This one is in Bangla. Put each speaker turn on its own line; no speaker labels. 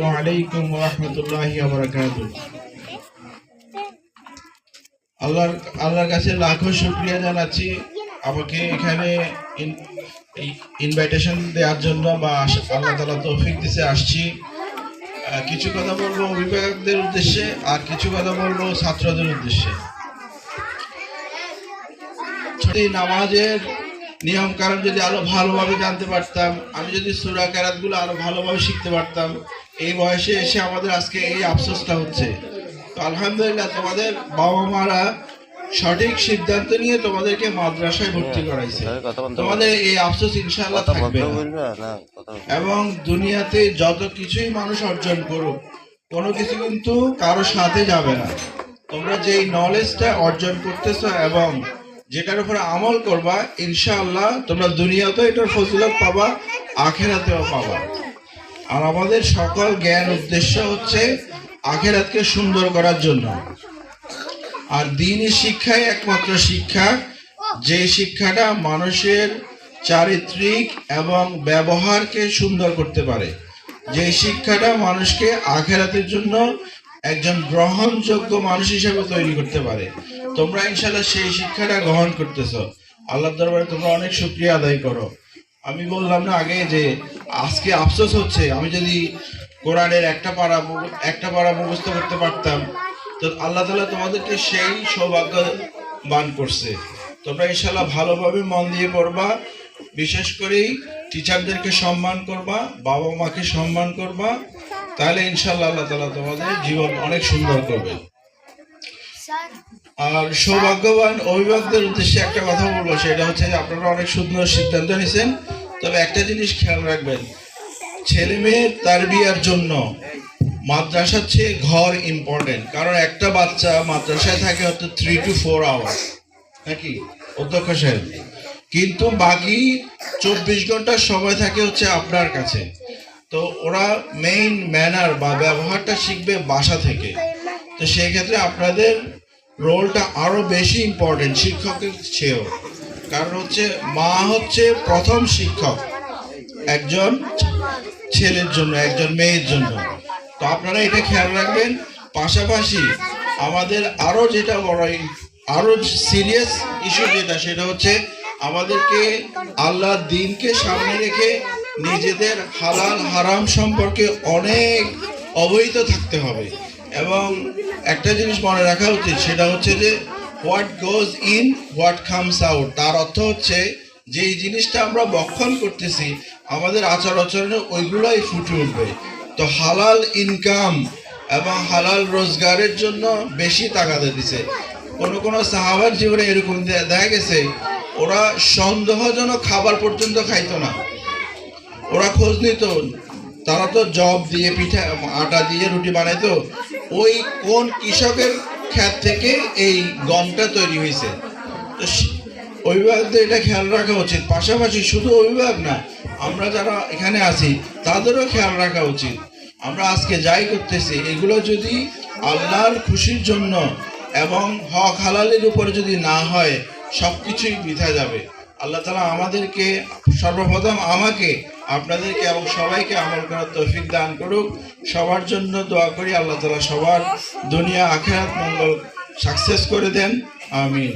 আসসালামু আলাইকুম রহমতুল্লাহি আল্লাহর আল্লাহর কাছে লাখো শুক্রিয়া জানাচ্ছি আমাকে এখানে ইনভাইটেশন দেওয়ার জন্য বা আল্লাহ তালা তৌফিক দিতে আসছি। কিছু কথা বলব অভিভাবকদের উদ্দেশ্যে আর কিছু কথা বলব ছাত্রদের উদ্দেশ্যে। নামাজের নিয়ম কারণ যদি আরও ভালোভাবে জানতে পারতাম আমি যদি সুরা গুলো আরও ভালোভাবে শিখতে পারতাম এই বয়সে এসে আমাদের আজকে এই আফসোসটা হচ্ছে। তো আলহামদুলিল্লাহ তোমাদের বাবা মারা সঠিক সিদ্ধান্ত নিয়ে তোমাদেরকে মাদ্রাসায় ভর্তি করাইছে। তোমাদের এই আফসোস ইনশাআল্লাহ থাকবে
বন্ধ।
এবং দুনিয়াতে যত কিছুই মানুষ অর্জন করুক কোনো কিছু কিন্তু কারও সাথে যাবে না। তোমরা যেই নলেজটা অর্জন করতেছো এবং যেটার উপরে আমল করবা, ইনশাআল্লাহ তোমরা দুনিয়াতেও এটার ফজিলত পাবা, আখেরাতেও পাবা। আর আমাদের সকল জ্ঞান উদ্দেশ্য হচ্ছে আখেরাতকে সুন্দর করার জন্য। আর দিনই শিক্ষাই একমাত্র শিক্ষা। যে শিক্ষাটা মানুষের চারিত্রিক এবং ব্যবহারকে সুন্দর করতে পারে। যে শিক্ষাটা মানুষকে আখেরাতের জন্য একজন গ্রহণযোগ্য মানুষ হিসেবে তৈরি করতে পারে। তোমরা ইনশাল্লাহ সেই শিক্ষাটা গ্রহণ করতেছ। আল্লাহ দরবারে তোমরা অনেক শুক্রিয়া আদায় করো। আমি বললাম না আগে যে আজকে আফসোস হচ্ছে, আমি যদি কোরআনের একটা পাড়া একটা পাড়া মুখস্থ করতে পারতাম, তো আল্লাহ তালা তোমাদেরকে সেই সৌভাগ্য বান করছে। তোমরা ইনশাল্লাহ ভালোভাবে মন দিয়ে পড়বা, বিশেষ করেই টিচারদেরকে সম্মান করবা বাবা মাকে সম্মান করবা তাহলে ইনশাল্লাহ আল্লাহ তালা তোমাদের জীবন অনেক সুন্দর করবে। আর সৌভাগ্যবান অভিভাবকদের উদ্দেশ্যে একটা কথা বলব, সেটা হচ্ছে যে আপনারা অনেক সুন্দর সিদ্ধান্ত নিয়েছেন, তবে একটা জিনিস খেয়াল রাখবেন, ছেলে মেয়ের তার বিয়ার জন্য মাদ্রাসার চেয়ে ঘর ইম্পর্টেন্ট কারণ একটা বাচ্চা মাদ্রাসায় থাকে হয়তো থ্রি টু ফোর আওয়ার নাকি? অধ্যক্ষ সাহেব। কিন্তু বাকি চব্বিশ ঘণ্টার সময় থাকে হচ্ছে আপনার কাছে। তো ওরা মেইন ম্যানার বা ব্যবহারটা শিখবে বাসা থেকে। তো সেই ক্ষেত্রে আপনাদের রোলটা আরও বেশি ইম্পর্টেন্ট শিক্ষকের চেয়েও। কারণ হচ্ছে, মা হচ্ছে প্রথম শিক্ষক। একজন ছেলের জন্য, একজন মেয়ের জন্য। তো আপনারা এটা খেয়াল রাখবেন। পাশাপাশি আমাদের আরও যেটা বড় আরও সিরিয়াস ইস্যু যেটা, সেটা হচ্ছে আমাদেরকে আল্লাহ দিনকে সামনে রেখে নিজেদের হালাল, হারাম সম্পর্কে অনেক অবহিত থাকতে হবে। এবং একটা জিনিস মনে রাখা উচিত, সেটা হচ্ছে যে what goes in what comes out তার অর্থ হচ্ছে যে জিনিসটা আমরা বক্ষণ করতেছি, আমাদের আচার আচরণে ওইগুলোই ফুটে উঠবে। তো হালাল ইনকাম এবং হালাল রোজগারের জন্য বেশি তাগাদা দিছে। কোনো কোনো সাহাবার জীবনে এরকম দেখা গেছে, ওরা সন্দেহজনক খাবার পর্যন্ত খাইতো না। ওরা খোঁজ নিত। তারা তো জব দিয়ে পিঠা, আটা দিয়ে রুটি বানাইতো। ওই কোন কৃষকের ক্ষেত থেকে এই গমটা তৈরি হয়েছে? তো অভিভাবকদের এটা খেয়াল রাখা উচিত। পাশাপাশি শুধু অভিভাবক না, আমরা যারা এখানে আছি, তাদেরও খেয়াল রাখা উচিত। আমরা আজকে যাই করতেছি, এগুলো যদি আল্লাহর খুশির জন্য এবং হক হালালের উপরে যদি না হয় সব কিছুই বৃথা যাবে। আল্লাহ তালা আমাদেরকে সর্বপ্রথম আমাকে, আপনাদেরকে এবং সবাইকে আমল করার তৌফিক দান করুক। সবার জন্য দোয়া করি, আল্লাহ তালা সবার দুনিয়া, আখেরাত মঙ্গল সাকসেস করে দেন। আমিন।